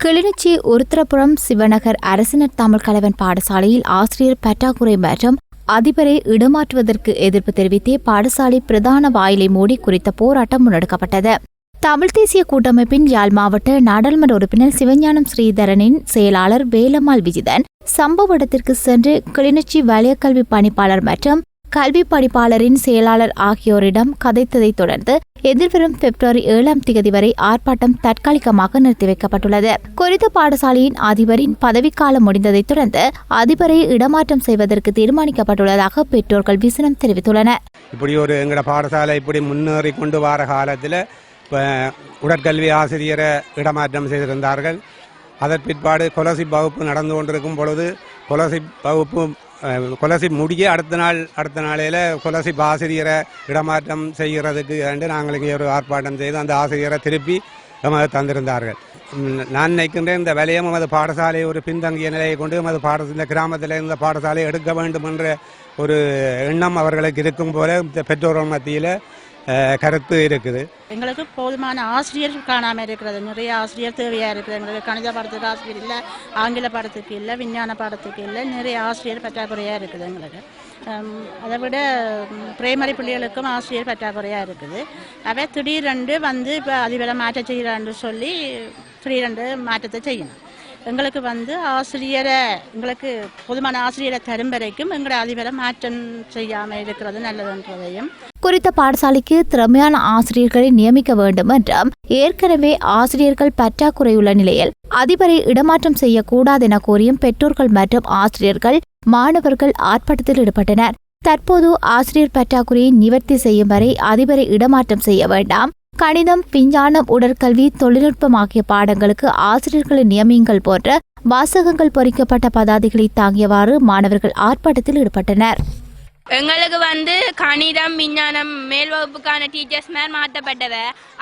கிளிநொச்சி உருத்திரபுரம் சிவநகர் அரசினர் தமிழ் கலவன் பாடசாலையில் ஆசிரியர் பற்றாக்குறை மற்றும் அதிபரை இடமாற்றுவதற்கு எதிர்ப்பு தெரிவித்தே பாடசாலை பிரதான வாயிலை மூடி குறித்த போராட்டம் முன்னெடுக்கப்பட்டது. தமிழ் தேசிய கூட்டமைப்பின் யாழ் மாவட்ட நாடாளுமன்ற உறுப்பினர் சிவஞானம் ஸ்ரீதரனின் செயலாளர் வேலம்மாள் விஜிதன் சம்பவ இடத்திற்கு சென்று கிளிநொச்சி வலயக்கல்வி பணிப்பாளர் மற்றும் கல்வி பணிப்பாளரின் செயலாளர் ஆகியோரிடம் கதைத்ததைத் தொடர்ந்து எதிர்வரும் பிப்ரவரி ஏழாம் தேதி வரை ஆர்ப்பாட்டம் தற்காலிகமாக நிறுத்தி வைக்கப்பட்டுள்ளது. குறித்த பாடசாலையின் அதிபரின் பதவிக்காலம் முடிந்ததைத் தொடர்ந்து அதிபரை இடமாற்றம் செய்வதற்கு தீர்மானிக்கப்பட்டுள்ளதாக பெற்றோர்கள் விசனம் தெரிவித்துள்ளனர் இப்படி ஒரு எங்களோட பாடசாலை இப்படி முன்னேறி கொண்டு வர காலத்தில் உடற்கல்வி ஆசிரியரை இடமாற்றம் செய்திருந்தார்கள். அதன் பிற்பாடு கொலசி வகுப்பு நடந்து கொண்டிருக்கும் பொழுது கொலசி வகுப்பு கொலசி முடிய அடுத்த நாள் அடுத்த நாளையில் கொலசி ஆசிரியரை இடமாற்றம் செய்கிறதுக்கு என்று நாங்கள் இங்கே ஒரு ஆர்ப்பாட்டம் செய்து அந்த ஆசிரியரை திருப்பி நமக்கு தந்திருந்தார்கள். நான் நினைக்கின்றேன் இந்த விலையம் எமது பாடசாலை ஒரு பின்தங்கிய நிலையை கொண்டு எமது பாட இந்த கிராமத்தில் இருந்த பாடசாலையை எடுக்க வேண்டும் என்ற ஒரு எண்ணம் அவர்களுக்கு இருக்கும் போல இந்த பெற்றோர்கள் மத்தியில் கருத்து இருக்குது. எங்களுக்கு போதுமான ஆசிரியர் காணாமல் இருக்கிறது. நிறைய ஆசிரியர் தேவையாக இருக்குது. எங்களுக்கு கணித பாடத்துக்கு ஆசிரியர் இல்லை ஆங்கில பாடத்துக்கு இல்லை விஞ்ஞான பாடத்துக்கு இல்லை நிறைய ஆசிரியர் பற்றாக்குறையாக இருக்குது எங்களுக்கு. அதை விட பிரைமரி பிள்ளைகளுக்கும் ஆசிரியர் பற்றாக்குறையாக இருக்குது. அவை திடீரெண்டு வந்து இப்போ அதிபரை மாற்ற செய்கிறான்னு சொல்லி திடீரெண்டு மாற்றத்தை செய்யணும். எங்களுக்கு வந்து ஆசிரியரை எங்களுக்கு போதுமான ஆசிரியரை தரும் வரைக்கும் எங்களை அதிபரை மாற்றம் செய்யாமல் இருக்கிறது நல்லதுன்றதையும் குறித்த பாடசாலைக்கு திறமையான ஆசிரியர்களை நியமிக்க வேண்டும் என்றும் ஏற்கனவே ஆசிரியர்கள் பற்றாக்குறையுள்ள நிலையில் அதிபரை இடமாற்றம் செய்யக்கூடாது என கோரியும் பெற்றோர்கள் மற்றும் ஆசிரியர்கள் மாணவர்கள் ஆர்ப்பாட்டத்தில் ஈடுபட்டனர். தற்போது ஆசிரியர் பற்றாக்குறையை நிவர்த்தி செய்யும் வரை அதிபரை இடமாற்றம் செய்ய வேண்டாம். கணிதம் விஞ்ஞானம் உடற்கல்வி தொழில்நுட்பம் ஆகிய பாடங்களுக்கு ஆசிரியர்களை நியமியுங்கள் போன்ற வாசகங்கள் பொறிக்கப்பட்ட பதாதைகளை தாங்கியவாறு மாணவர்கள் ஆர்ப்பாட்டத்தில் ஈடுபட்டனர். எங்களுக்கு வந்து கணிதம் விஞ்ஞானம் மேல் வகுப்புக்கான டீச்சர்ஸ் மேல் மாற்றப்பட்டவ.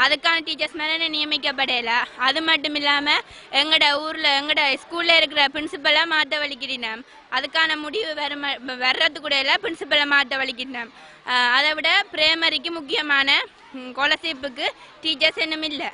அதுக்கான டீச்சர்ஸ் மேலே நியமிக்கப்படல. அது மட்டும் இல்லாமல் எங்களோட ஊரில் எங்களோட ஸ்கூலில் இருக்கிற பிரின்சிபலை மாற்ற வலிக்கிறோம் அதுக்கான முடிவு வர வர்றது கூட இல்லை பிரின்சிபலை மாற்ற வலிக்கிறோம் அதை விட பிரைமரிக்கு முக்கியமான ஸ்காலர்ஷிப்புக்கு டீச்சர்ஸ் இன்னும் இல்லை.